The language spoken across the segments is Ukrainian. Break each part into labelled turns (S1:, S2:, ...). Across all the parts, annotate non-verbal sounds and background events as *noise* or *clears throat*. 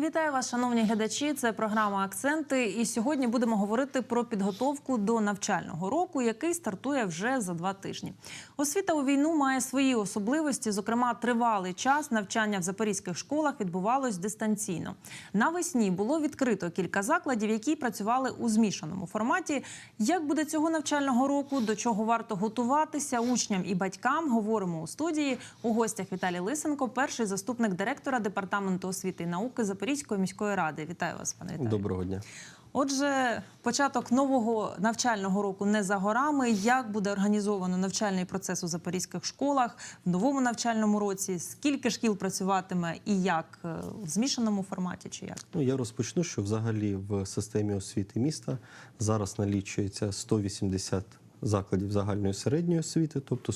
S1: Вітаю вас, шановні глядачі. Це програма Акценти. І сьогодні будемо говорити про підготовку до навчального року, який стартує вже за два тижні. Освіта у війну має свої особливості. Зокрема, тривалий час навчання в запорізьких школах відбувалось дистанційно. Навесні було відкрито кілька закладів, які працювали у змішаному форматі. Як буде цього навчального року? До чого варто готуватися учням і батькам? Говоримо у студії. У гостях Віталій Лисенко, перший заступник директора департаменту освіти і науки Запорізької міської ради. Вітаю вас, пане Віталію.
S2: Доброго дня.
S1: Отже, початок нового навчального року не за горами. Як буде організовано навчальний процес у запорізьких школах в новому навчальному році? Скільки шкіл працюватиме і як Е, в змішаному форматі? Чи як?
S2: Ну я розпочну, що взагалі в системі освіти міста зараз налічується 180 закладів загальної середньої освіти, тобто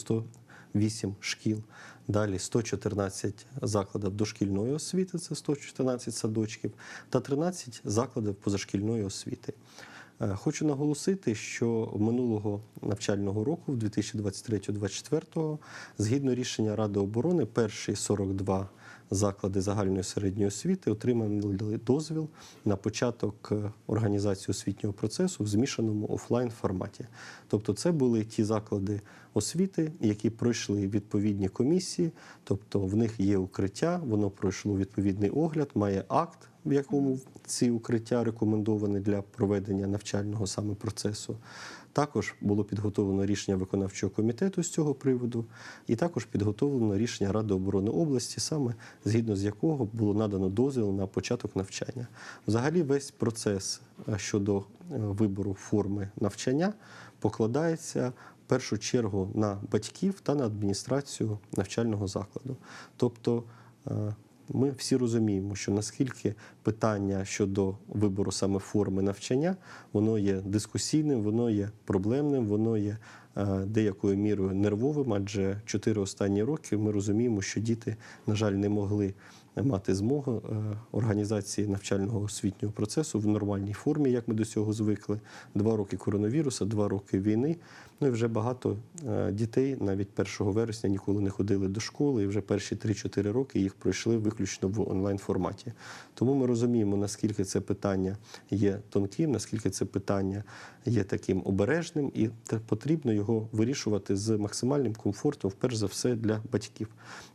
S2: 108 шкіл. Далі 114 закладів дошкільної освіти, це 114 садочків, та 13 закладів позашкільної освіти. Е, Хочу наголосити, що минулого навчального року, в 2023-2024, згідно рішення Ради оборони, перші 42 заклади загальної середньої освіти отримали дозвіл на початок е, організації освітнього процесу в змішаному офлайн форматі. Тобто, це були ті заклади освіти, які пройшли відповідні комісії, тобто в них є укриття, воно пройшло відповідний огляд, має акт, в якому ці укриття рекомендовані для проведення навчального саме процесу. Також було підготовлено рішення виконавчого комітету з цього приводу, і також підготовлено рішення Ради оборони області, саме згідно з якого було надано дозвіл на початок навчання. Взагалі, весь процес е, щодо е, вибору форми навчання покладається в першу чергу на батьків та на адміністрацію навчального закладу. Тобто е, ми всі розуміємо, що наскільки питання щодо вибору саме форми навчання, воно є дискусійним, воно є проблемним, воно є е, деякою мірою нервовим, адже чотири останні роки ми розуміємо, що діти, на жаль, не могли мати змогу е, організації навчального освітнього процесу в нормальній формі, як ми до цього звикли. Два роки коронавіруса, два роки війни. Ну і вже багато е, дітей навіть 1 вересня ніколи не ходили до школи, і вже перші 3-4 роки їх пройшли виключно в онлайн форматі. Тому ми розуміємо, наскільки це питання є тонким, наскільки це питання є таким обережним, і потрібно його вирішувати з максимальним комфортом, перш за все, для батьків.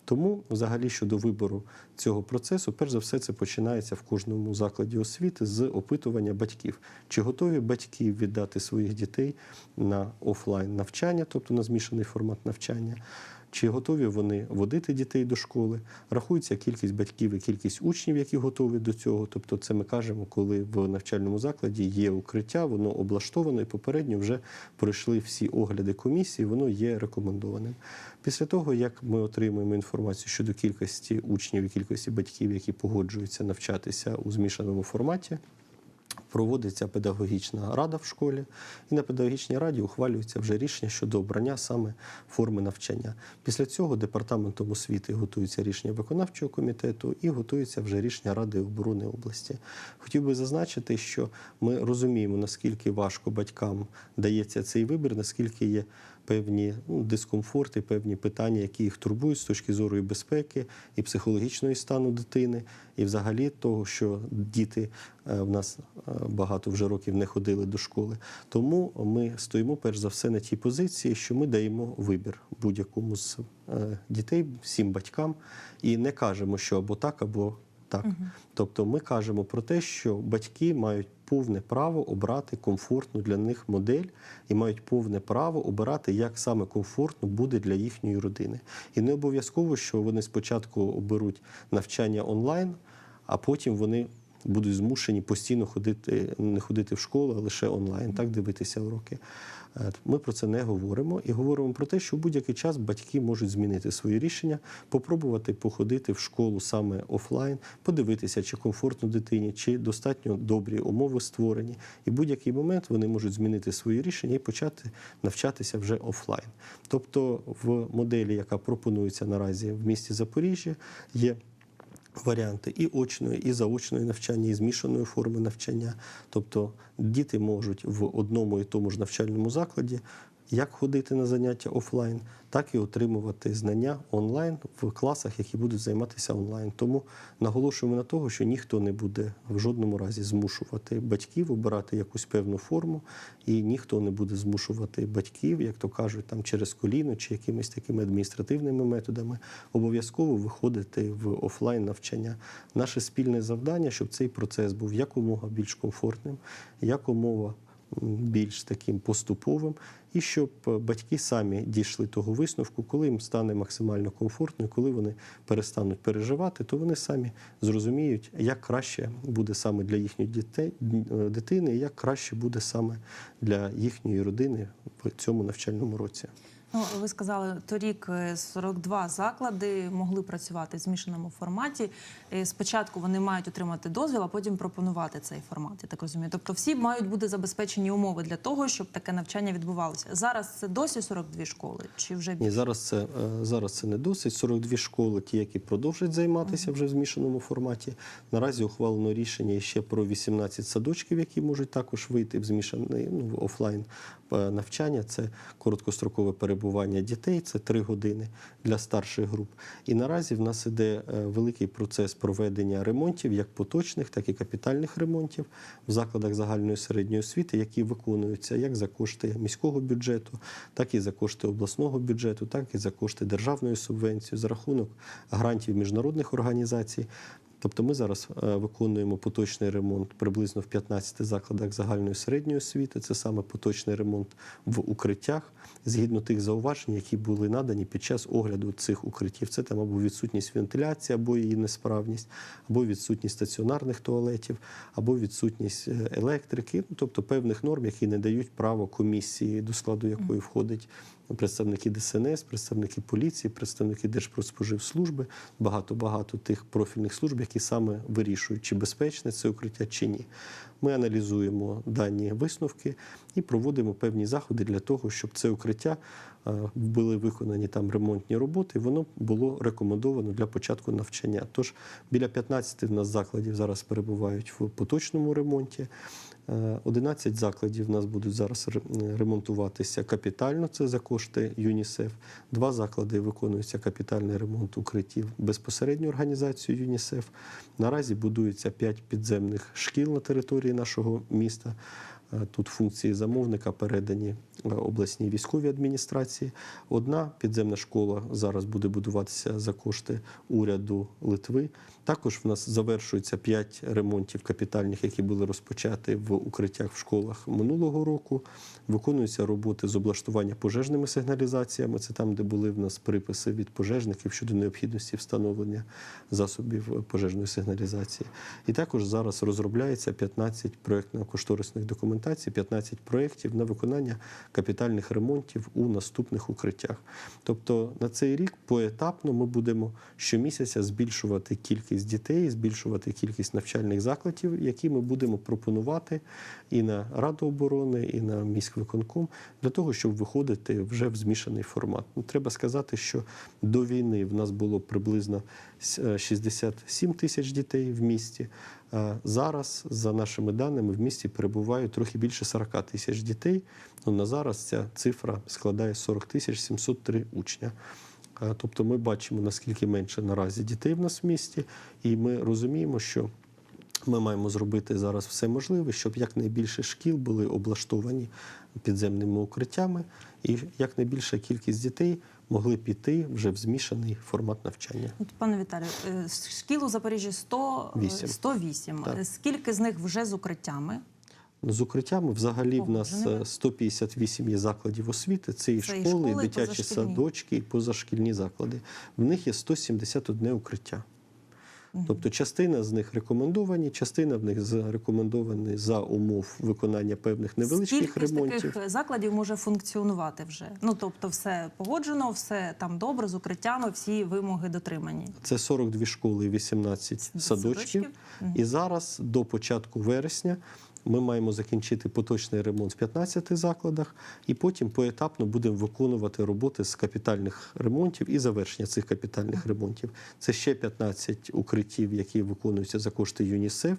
S2: Тому, взагалі, щодо вибору цього процесу, перш за все, це починається в кожному закладі освіти з опитування батьків. Чи готові батьки віддати своїх дітей на офлайн навчання, тобто на змішаний формат навчання? Чи готові вони водити дітей до школи? Рахується кількість батьків і кількість учнів, які готові до цього. Тобто, це ми кажемо, коли в навчальному закладі є укриття, воно облаштовано і попередньо вже пройшли всі огляди комісії, воно є рекомендованим. Після того, як ми отримуємо інформацію щодо кількості учнів і кількості батьків, які погоджуються навчатися у змішаному форматі. Проводиться педагогічна рада в школі, і на педагогічній раді ухвалюється вже рішення щодо обрання саме форми навчання. Після цього департаментом освіти готується рішення виконавчого комітету і готується вже рішення Ради оборони області. Хотів би зазначити, що ми розуміємо, наскільки важко батькам дається цей вибір, наскільки є певні ну, дискомфорти, певні питання, які їх турбують з точки зору і безпеки, і психологічної стану дитини, і взагалі того, що діти е, в нас е, багато вже років не ходили до школи. Тому ми стоїмо перш за все на тій позиції, що ми даємо вибір будь-якому з е, дітей, всім батькам, і не кажемо, що або так, або так. Тобто ми кажемо про те, що батьки мають повне право обрати комфортну для них модель і мають повне право обирати, як саме комфортно буде для їхньої родини. І не обов'язково, що вони спочатку оберуть навчання онлайн, а потім вони будуть змушені постійно ходити, не ходити в школу, а лише онлайн, так дивитися уроки. Е, Ми про це не говоримо і говоримо про те, що в будь-який час батьки можуть змінити свої рішення, попробувати походити в школу саме офлайн, подивитися, чи комфортно дитині, чи достатньо добрі умови створені. І в будь-який момент вони можуть змінити свої рішення і почати навчатися вже офлайн. Тобто, в моделі, яка пропонується наразі в місті Запоріжжя, є варіанти і очної, і заочної навчання, і змішаної форми навчання. Тобто діти можуть в одному і тому ж навчальному закладі як ходити на заняття офлайн, так і отримувати знання онлайн в класах, які будуть займатися онлайн. Тому наголошуємо на того, що ніхто не буде в жодному разі змушувати батьків обирати якусь певну форму, і ніхто не буде змушувати батьків, як то кажуть, там через коліно чи якимись такими адміністративними методами, обов'язково виходити в офлайн навчання. Наше спільне завдання, щоб цей процес був якомога більш комфортним, якомога більш таким поступовим, і щоб е, батьки самі дійшли того висновку, коли їм стане максимально комфортно, і коли вони перестануть переживати, то вони самі зрозуміють, як краще буде саме для їхньої дітей, е, дитини, як краще буде саме для їхньої родини в цьому навчальному році.
S1: Ну, ви сказали, торік е, 42 заклади могли працювати в змішаному форматі. Е, Спочатку вони мають отримати дозвіл, а потім пропонувати цей формат. Я так розумію. Тобто, всі мають бути забезпечені умови для того, щоб таке навчання відбувалося. Зараз це досі 42 школи, чи вже
S2: Ні, зараз це е, зараз це не досить. 42 школи, ті, які продовжать займатися вже в змішаному форматі. Наразі ухвалено рішення ще про 18 садочків, які можуть також вийти в змішаний ну, в офлайн е, навчання. Це короткострокове перебування дітей, це 3 години для старших груп. І наразі в нас іде е, великий процес проведення ремонтів, як поточних, так і капітальних ремонтів в закладах загальної середньої освіти, які виконуються як за кошти міського бюджету, так і за кошти обласного бюджету, так і за кошти державної субвенції, за рахунок грантів міжнародних організацій. Тобто ми зараз е, виконуємо поточний ремонт приблизно в 15 закладах загальної середньої освіти. Це саме поточний ремонт в укриттях, згідно тих зауважень, які були надані під час огляду цих укриттів. Це там або відсутність вентиляції, або її несправність, або відсутність стаціонарних туалетів, або відсутність е, електрики, ну, тобто певних норм, які не дають право комісії, до складу якої входить представники ДСНС, представники поліції, представники Держпродспоживслужби, багато-багато тих профільних служб, які саме вирішують, чи безпечне це укриття, чи ні. Ми аналізуємо дані висновки і проводимо певні заходи для того, щоб це укриття е, були виконані там ремонтні роботи, воно було рекомендовано для початку навчання. Тож біля 15 в нас закладів зараз перебувають в поточному ремонті. Е, 11 закладів в нас будуть зараз ремонтуватися капітально, це за кошти ЮНІСЕФ. Два заклади виконується капітальний ремонт укриттів безпосередньо організацією ЮНІСЕФ. Наразі будується 5 підземних шкіл на території нашого міста. Е, Тут функції замовника передані е, обласній військовій адміністрації. Одна підземна школа зараз буде будуватися за кошти уряду Литви. Також в нас завершується п'ять ремонтів капітальних, які були розпочаті в укриттях в школах минулого року. Виконуються роботи з облаштування пожежними сигналізаціями. Це там, де були в нас приписи від пожежників щодо необхідності встановлення засобів пожежної сигналізації. І також зараз розробляється 15 проєктно-кошторисних документацій, 15 проєктів на виконання капітальних ремонтів у наступних укриттях. Тобто на цей рік поетапно ми будемо щомісяця збільшувати кількість дітей, збільшувати кількість навчальних закладів, які ми будемо пропонувати і на Раду оборони, і на міськвиконком для того, щоб виходити вже в змішаний формат. Ну, треба сказати, що до війни в нас було приблизно с- е, 67 тисяч дітей в місті. Зараз, за нашими даними, в місті перебувають трохи більше 40 тисяч дітей. Ну, на зараз ця цифра складає 40 тисяч 703 учня. Тобто ми бачимо, наскільки менше наразі дітей в нас в місті, і ми розуміємо, що ми маємо зробити зараз все можливе, щоб якнайбільше шкіл були облаштовані підземними укриттями, і якнайбільша кількість дітей могли піти вже в змішаний формат навчання.
S1: От, пане Віталію, е, шкіл у Запоріжжі 100, е,
S2: Вісім.
S1: 108.
S2: Так.
S1: Е, Скільки з них вже з укриттями?
S2: З укриттями взагалі в нас
S1: Погодженими.
S2: е, 158 є закладів освіти. Це і
S1: Це
S2: школи, і
S1: школи, і
S2: дитячі
S1: позашкільні.
S2: садочки, і позашкільні заклади. В них є 171 укриття. Тобто частина з них рекомендовані, частина в них зарекомендовані за умов виконання певних невеличких
S1: Скільки
S2: ремонтів.
S1: таких закладів може функціонувати вже? Ну тобто, все погоджено, все там добре з укриттями, всі вимоги дотримані.
S2: Це 42 школи, і 18 садочків.
S1: Садочків.
S2: І зараз до початку вересня ми маємо закінчити поточний ремонт в 15 закладах, і потім поетапно будемо виконувати роботи з капітальних ремонтів і завершення цих капітальних ремонтів. Це ще 15 укриттів, які виконуються за кошти ЮНІСЕФ.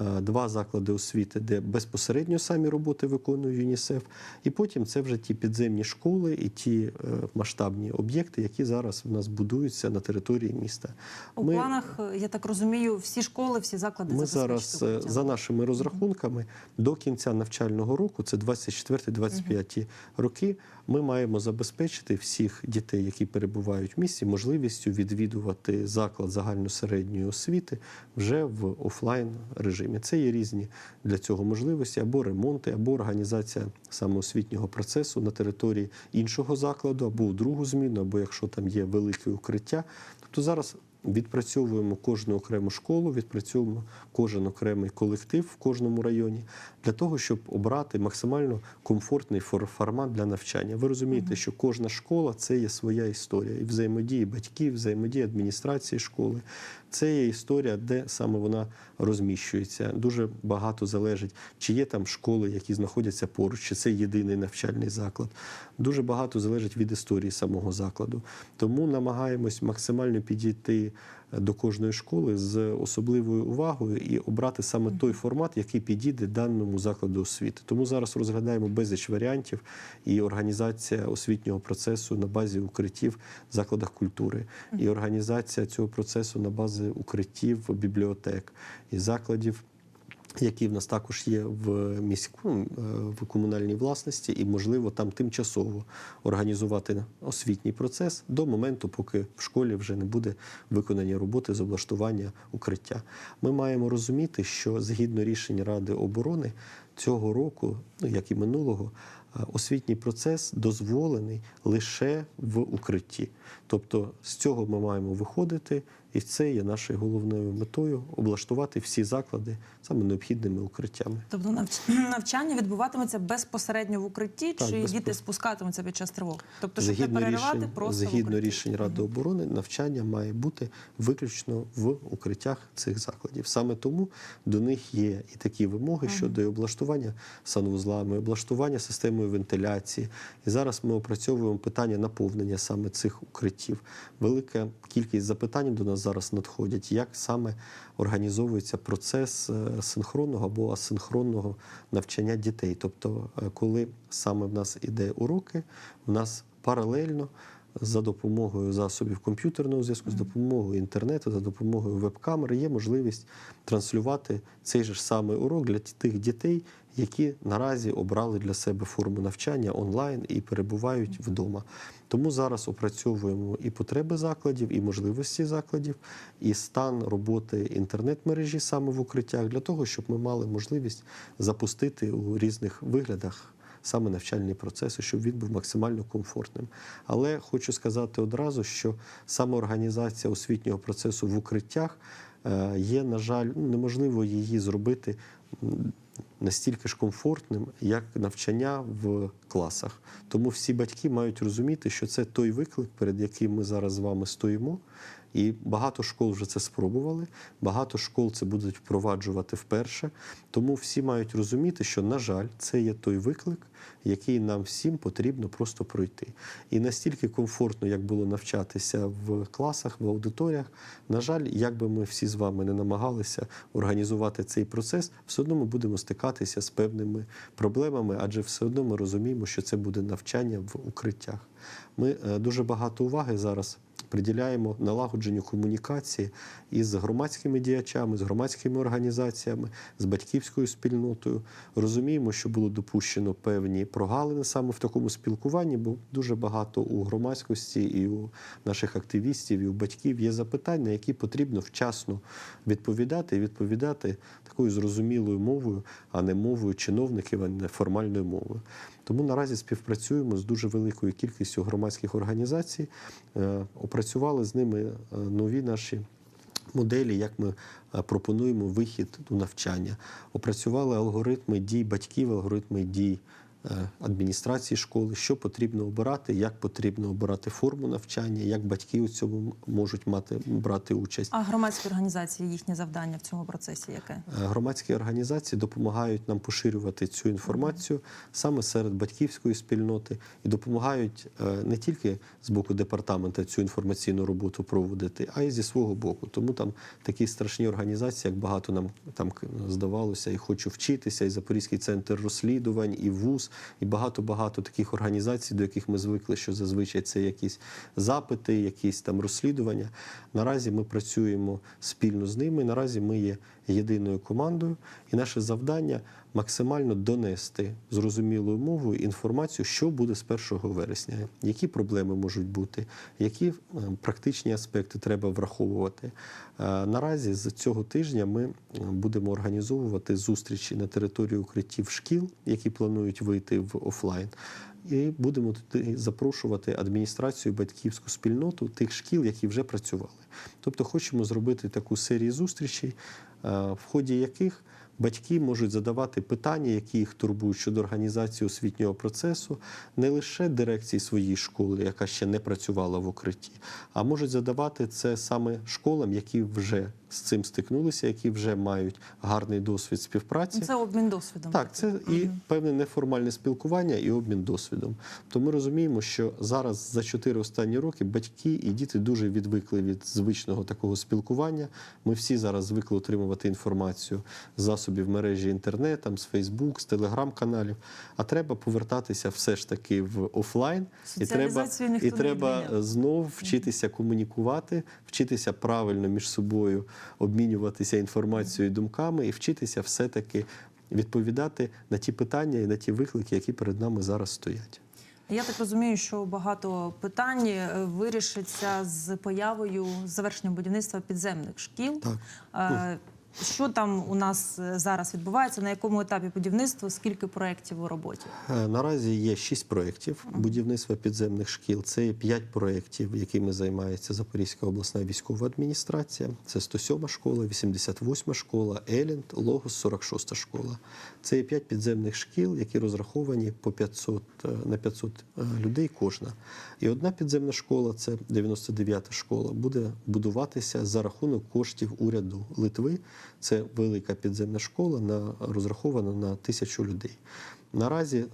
S2: Е, два заклади освіти, де безпосередньо самі роботи виконує ЮНІСЕФ. І потім це вже ті підземні школи і ті е, масштабні об'єкти, які зараз в нас будуються на території міста.
S1: У планах, е, я так розумію, всі школи, всі заклади
S2: Ми зараз за нашими розрахунками до кінця навчального року, це 24-25 роки, ми маємо забезпечити всіх дітей, які перебувають в місті, можливістю відвідувати заклад загальносередньої освіти вже в офлайн режимі. Це є різні для цього можливості або ремонти, або організація саме освітнього процесу на території іншого закладу, або у другу зміну, або якщо там є велике укриття. Тобто зараз відпрацьовуємо кожну окрему школу, відпрацьовуємо кожен окремий колектив в кожному районі для того, щоб обрати максимально комфортний фор- формат для навчання. Ви розумієте, що кожна школа це є своя історія і взаємодії батьків, взаємодії адміністрації школи. Це є історія, де саме вона розміщується. Дуже багато залежить, чи є там школи, які знаходяться поруч, чи це єдиний навчальний заклад. Дуже багато залежить від історії самого закладу. Тому намагаємось максимально підійти до кожної школи з особливою увагою і обрати саме той формат, який підійде даному закладу освіти. Тому зараз розглядаємо безліч варіантів і організація освітнього процесу на базі укриттів в закладах культури, і організація цього процесу на базі укриттів бібліотек і закладів. Які в нас також є в міську е, в комунальній власності, і можливо там тимчасово організувати освітній процес до моменту, поки в школі вже не буде виконані роботи з облаштування укриття. Ми маємо розуміти, що згідно рішень Ради оборони цього року, ну як і минулого, е, освітній процес дозволений лише в укритті. Тобто з цього ми маємо виходити, і це є нашою головною метою облаштувати всі заклади саме необхідними укриттями.
S1: Тобто навч- *clears throat* навчання відбуватиметься безпосередньо в укритті,
S2: Так,
S1: чи
S2: безпос-
S1: діти спускатимуться під час тривог? Тобто, щоб не переривати,
S2: рішень,
S1: просто
S2: згідно рішень Ради оборони, навчання має бути виключно в укриттях цих закладів. Саме тому до них є і такі вимоги щодо і облаштування санвузлами, облаштування системою вентиляції. І зараз ми опрацьовуємо питання наповнення саме цих укриттів. Велика кількість запитань до нас зараз надходять, як саме організовується процес е, синхронного або асинхронного навчання дітей. Тобто, е, коли саме в нас іде уроки, в нас паралельно за допомогою засобів комп'ютерного зв'язку, з допомогою інтернету, за допомогою веб-камери є можливість транслювати цей же ж самий урок для тих дітей, які наразі обрали для себе форму навчання онлайн і перебувають вдома. Тому зараз опрацьовуємо і потреби закладів, і можливості закладів, і стан роботи інтернет-мережі саме в укриттях для того, щоб ми мали можливість запустити у різних виглядах саме навчальний процес, і щоб він був максимально комфортним. Але хочу сказати одразу, що саме організація освітнього процесу в укриттях е, є, на жаль, ну, неможливо її зробити настільки ж комфортним, як навчання в класах. Тому всі батьки мають розуміти, що це той виклик, перед яким ми зараз з вами стоїмо. І багато школ вже це спробували, багато школ це будуть впроваджувати вперше. Тому всі мають розуміти, що, на жаль, це є той виклик, який нам всім потрібно просто пройти. І настільки комфортно, як було навчатися в класах, в аудиторіях, на жаль, як би ми всі з вами не намагалися організувати цей процес, все одно ми будемо стикатися з певними проблемами, адже все одно ми розуміємо, що це буде навчання в укриттях. Ми е, дуже багато уваги зараз приділяємо налагодженню комунікації із громадськими діячами, з громадськими організаціями, з батьківською спільнотою. Розуміємо, що було допущено певні прогалини саме в такому спілкуванні, бо дуже багато у громадськості і у наших активістів, і у батьків є запитання, які потрібно вчасно відповідати і відповідати такою зрозумілою мовою, а не мовою чиновників, а не формальною мовою. Тому наразі співпрацюємо з дуже великою кількістю громадських організацій, е, опрацювали з ними е, нові наші. Моделі, як ми е, пропонуємо вихід у навчання, опрацювали алгоритми дій батьків, алгоритми дій адміністрації школи, що потрібно обирати, як потрібно обирати форму навчання, як батьки у цьому можуть мати брати участь.
S1: А громадські організації їхнє завдання в цьому процесі яке?
S2: Е, Громадські організації допомагають нам поширювати цю інформацію саме серед батьківської спільноти і допомагають е, не тільки з боку департамента цю інформаційну роботу проводити, а й зі свого боку. Тому там такі страшні організації, як багато нам там здавалося, і хочу вчитися, і Запорізький центр розслідувань, і ВУЗ, і багато багато таких організацій, до яких ми звикли, що зазвичай це якісь запити, якісь там розслідування. Наразі ми працюємо спільно з ними. Наразі ми є єдиною командою, і наше завдання максимально донести зрозумілою мовою інформацію, що буде з 1 вересня, які проблеми можуть бути, які е, практичні аспекти треба враховувати. Е, Наразі з цього тижня ми е, будемо організовувати зустрічі на території укриттів шкіл, які планують вийти в офлайн. І будемо туди запрошувати адміністрацію, батьківську спільноту тих шкіл, які вже працювали. Тобто хочемо зробити таку серію зустрічей, в ході яких батьки можуть задавати питання, які їх турбують щодо організації освітнього процесу, не лише дирекції своєї школи, яка ще не працювала в укритті, а можуть задавати це саме школам, які вже з цим стикнулися, які вже мають гарний досвід співпраці.
S1: Це обмін досвідом.
S2: Так, це і певне неформальне спілкування, і обмін досвідом. То ми розуміємо, що зараз за чотири останні роки батьки і діти дуже відвикли від звичного такого спілкування. Ми всі зараз звикли отримувати інформацію з засобів мережі інтернет, там, з Фейсбук, з телеграм-каналів. А треба повертатися все ж таки в офлайн. І треба, і треба знов вчитися комунікувати, вчитися правильно між собою обмінюватися інформацією і думками, і вчитися все-таки відповідати на ті питання і на ті виклики, які перед нами зараз стоять.
S1: Я так розумію, що багато питань е, вирішиться з появою з завершенням будівництва підземних шкіл.
S2: Так.
S1: Що там у нас е, зараз відбувається? На якому етапі будівництва? Скільки проєктів у роботі?
S2: Е, Наразі є шість проєктів будівництва підземних шкіл. Це п'ять проєктів, якими займається Запорізька обласна військова адміністрація. Це 107 школа, 88 школа, Елінд, Логос, 46 школа. Це є п'ять підземних шкіл, які розраховані по 500, е, на 500 е, людей кожна. І одна підземна школа, це 99 школа, буде будуватися за рахунок коштів уряду Литви. Це велика підземна школа, на, розрахована на тисячу людей. Наразі е,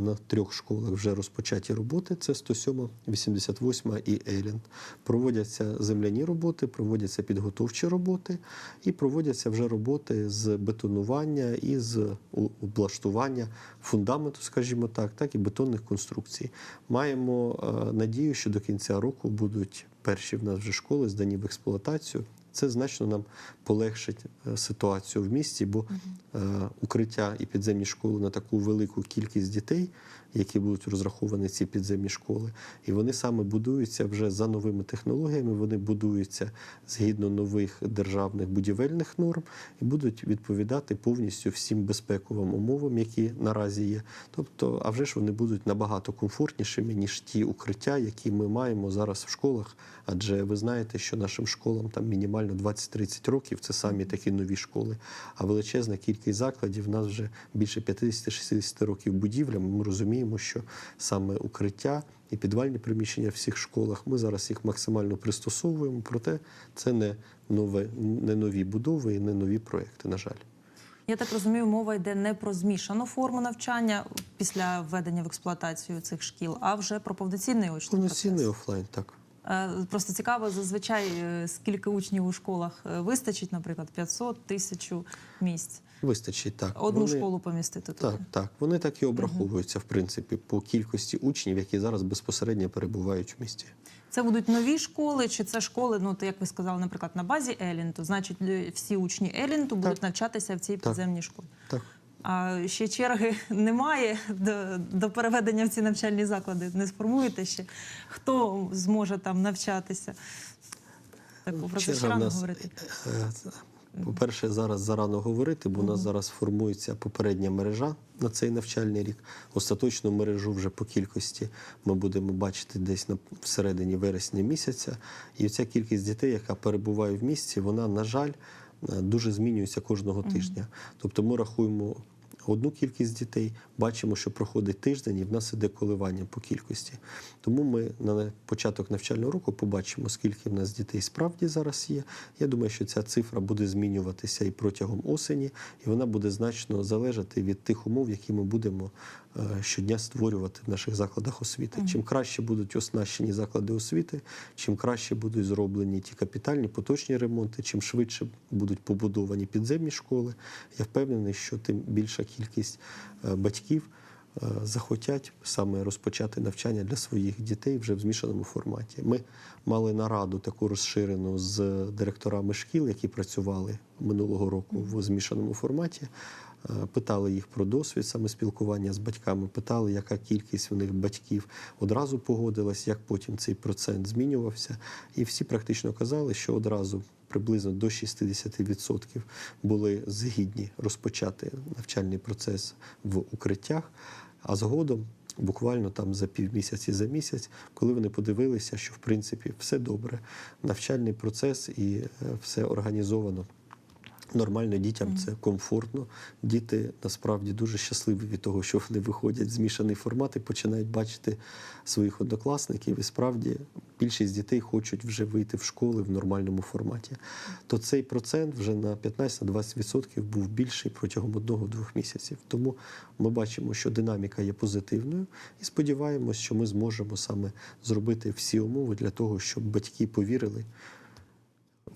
S2: на трьох школах вже розпочаті роботи: це 107, 88 і Елінд. Проводяться земляні роботи, проводяться підготовчі роботи і проводяться вже роботи з бетонування і з облаштування фундаменту, скажімо так, так і бетонних конструкцій. Маємо е, надію, що до кінця року будуть перші в нас вже школи здані в експлуатацію. Це значно нам полегшить е, ситуацію в місті, бо е, укриття і підземні школи на таку велику кількість дітей, які будуть розраховані ці підземні школи, і вони саме будуються вже за новими технологіями. Вони будуються згідно нових державних будівельних норм і будуть відповідати повністю всім безпековим умовам, які наразі є. Тобто, а вже ж вони будуть набагато комфортнішими ніж ті укриття, які ми маємо зараз в школах. Адже ви знаєте, що нашим школам там мінімально 20-30 років це самі такі нові школи. А величезна кількість закладів в нас вже більше 50-60 років будівлям. Ми розуміємо, що саме укриття і підвальні приміщення в всіх школах ми зараз їх максимально пристосовуємо. Проте це не нове, не нові будови і не нові проекти. На жаль.
S1: Я так розумію, мова йде не про змішану форму навчання після введення в експлуатацію цих шкіл, а вже про повноцінний очний
S2: Повноцінний офлайн, так.
S1: Е, Просто цікаво, зазвичай е, скільки учнів у школах е, вистачить, наприклад, 500, тисячу місць.
S2: Вистачить так.
S1: Одну
S2: Вони-
S1: школу помістити туди.
S2: Так, так. Вони так і обраховуються, в принципі, по кількості учнів, які зараз безпосередньо перебувають в місті.
S1: Це будуть нові школи, чи це школи, ну як ви сказали, наприклад, на базі Елінту, значить, всі учні Елінту будуть навчатися в цій
S2: Так.
S1: підземній школі.
S2: Так.
S1: А ще черги *laughs* немає до, до переведення в ці навчальні заклади. Не сформуєте ще, хто зможе там навчатися. Так, про це ще рано
S2: нас,
S1: говорити.
S2: е, По-перше, зараз зарано говорити, бо у нас зараз формується попередня мережа на цей навчальний рік. Остаточну мережу вже по кількості ми будемо бачити десь на всередині вересня місяця. І ця кількість дітей, яка перебуває в місті, вона, на жаль, е, дуже змінюється кожного тижня. Тобто ми рахуємо одну кількість дітей, бачимо, що проходить тиждень, і в нас іде коливання по кількості. Тому ми на початок навчального року побачимо, скільки в нас дітей справді зараз є. Я думаю, що ця цифра буде змінюватися і протягом осені, і вона буде значно залежати від тих умов, які ми будемо е, щодня створювати в наших закладах освіти. Чим краще будуть оснащені заклади освіти, чим краще будуть зроблені ті капітальні поточні ремонти, чим швидше будуть побудовані підземні школи. Я впевнений, що тим більша кількість е, батьків е, захотять саме розпочати навчання для своїх дітей вже в змішаному форматі. Ми мали нараду таку розширену з директорами шкіл, які працювали минулого року в змішаному форматі. Е, Питали їх про досвід саме спілкування з батьками, питали, яка кількість у них батьків одразу погодилась, як потім цей процент змінювався. І всі практично казали, що одразу приблизно до 60% були згідні розпочати навчальний процес в укриттях, а згодом. Буквально там за півмісяці, за місяць, коли вони подивилися, що в принципі все добре, навчальний процес і е, все організовано Нормально дітям це комфортно. Діти насправді дуже щасливі від того, що вони виходять в змішаний формат і починають бачити своїх однокласників. І справді більшість дітей хочуть вже вийти в школи в нормальному форматі. То цей процент вже на 15-20% був більший протягом одного-двох місяців. Тому ми бачимо, що динаміка є позитивною, і сподіваємось, що ми зможемо саме зробити всі умови для того, щоб батьки повірили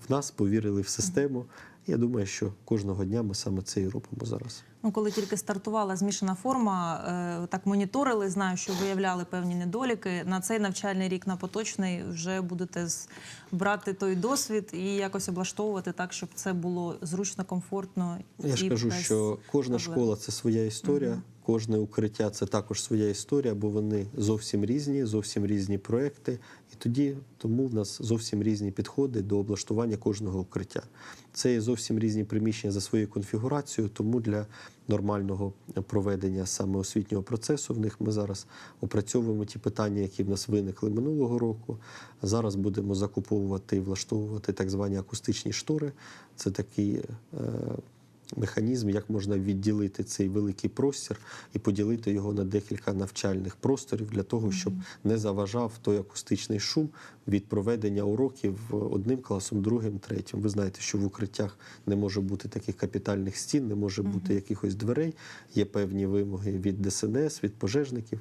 S2: в нас, повірили в систему. Я думаю, що кожного дня ми саме це і робимо зараз.
S1: Ну, коли тільки стартувала змішана форма, е, так моніторили, знаю, що виявляли певні недоліки. На цей навчальний рік, на поточний, вже будете брати той досвід і якось облаштовувати так, щоб це було зручно, комфортно.
S2: Я ж кажу, що кожна
S1: проблем.
S2: школа це своя історія, кожне укриття це також своя історія, бо вони зовсім різні, зовсім різні проекти. І тоді тому в нас зовсім різні підходи до облаштування кожного укриття. Це є зовсім різні приміщення за своєю конфігурацією, тому для нормального проведення саме освітнього процесу в них ми зараз опрацьовуємо ті питання, які в нас виникли минулого року. Зараз будемо закуповувати і влаштовувати так звані акустичні штори. Це такий е, механізм, як можна відділити цей великий простір і поділити його на декілька навчальних просторів для того, щоб не заважав той акустичний шум від проведення уроків одним класом, другим, третім. Ви знаєте, що в укриттях не може бути таких капітальних стін, не може бути якихось дверей. Є певні вимоги від ДСНС, від пожежників.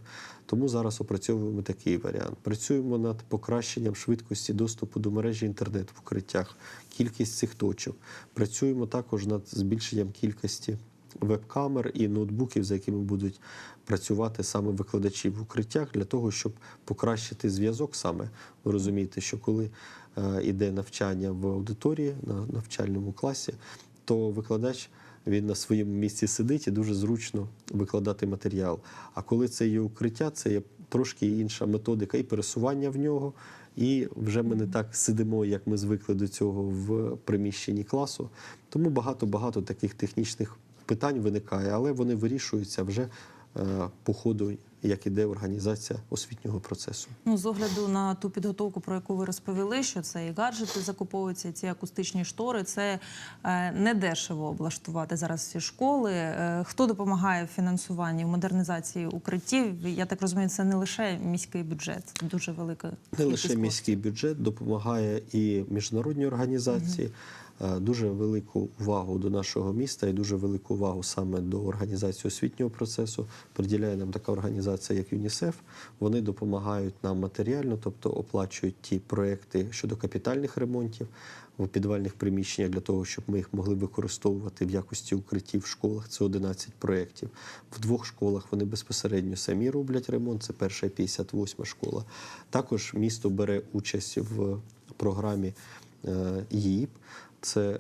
S2: Тому зараз опрацьовуємо такий варіант. Працюємо над покращенням швидкості доступу до мережі інтернет в укриттях, кількість цих точок. Працюємо також над збільшенням кількості веб-камер і ноутбуків, за якими будуть працювати саме викладачі в укриттях, для того, щоб покращити зв'язок саме. Ви розумієте, що коли е, іде навчання в аудиторії на навчальному класі, то викладач. Він на своєму місці сидить і дуже зручно викладати матеріал. А коли це є укриття, це є трошки інша методика і пересування в нього. І вже ми не так сидимо, як ми звикли до цього в приміщенні класу. Тому багато-багато таких технічних питань виникає, але вони вирішуються вже е, по ходу, як іде організація освітнього процесу.
S1: Ну, з огляду на ту підготовку, про яку ви розповіли, що це і гаджети закуповуються, і ці акустичні штори. Це е, не дешево облаштувати зараз всі школи. Е, хто допомагає в фінансуванні в модернізації укриттів? Я так розумію, це не лише міський бюджет, це дуже велика
S2: Не лише міський бюджет допомагає і міжнародні організації. Е, Дуже велику увагу до нашого міста і дуже велику увагу саме до організації освітнього процесу приділяє нам така організація, як ЮНІСЕФ. Вони допомагають нам матеріально, тобто оплачують ті проекти щодо капітальних ремонтів в підвальних приміщеннях для того, щоб ми їх могли використовувати в якості укриттів в школах. Це 11 проєктів. В двох школах вони безпосередньо самі роблять ремонт. Це перша і 58 школа. Також місто бере участь в програмі е, ЄІП. Це е,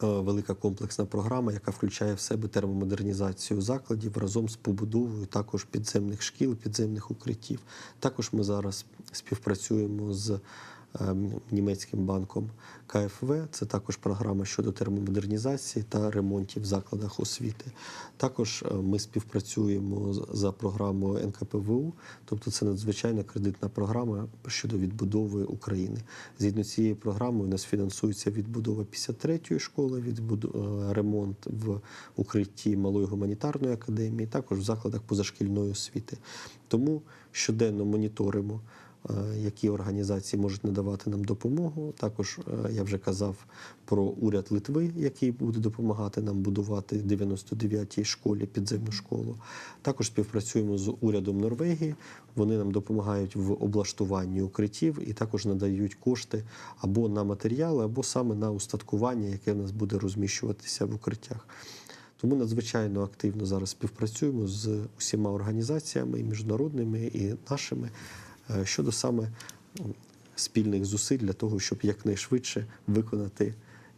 S2: велика комплексна програма, яка включає в себе термомодернізацію закладів разом з побудовою також підземних шкіл, підземних укриттів. Також ми зараз співпрацюємо з німецьким банком КФВ. Це також програма щодо термомодернізації та ремонтів в закладах освіти. Також е, ми співпрацюємо за програмою НКПВУ, тобто це надзвичайна кредитна програма щодо відбудови України. Згідно цієї програми, у нас фінансується відбудова 53-ї школи, е, ремонт в укритті малої гуманітарної академії, також в закладах позашкільної освіти. Тому щоденно моніторимо, які організації можуть надавати нам допомогу. Також е, я вже казав про уряд Литви, який буде допомагати нам будувати 99-й школі підземну школу. Також співпрацюємо з урядом Норвегії. Вони нам допомагають в облаштуванні укриттів і також надають кошти або на матеріали, або саме на устаткування, яке в нас буде розміщуватися в укриттях. Тому надзвичайно активно зараз співпрацюємо з усіма організаціями, і міжнародними, і нашими е, щодо саме спільних зусиль для того, щоб якнайшвидше виконати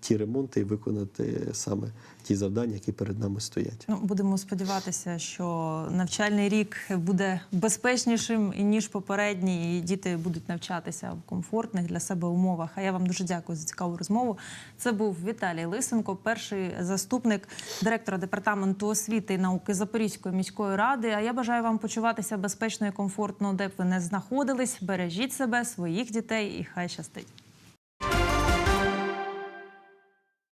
S2: ті ремонти і виконати саме ті завдання, які перед нами стоять.
S1: Ну, будемо сподіватися, що навчальний рік буде безпечнішим ніж попередній, і діти будуть навчатися в комфортних для себе умовах. А я вам дуже дякую за цікаву розмову. Це був Віталій Лисенко, перший заступник директора департаменту освіти і науки Запорізької міської ради. А я бажаю вам почуватися безпечно і комфортно, де б ви не знаходились. Бережіть себе, своїх дітей і хай щастить.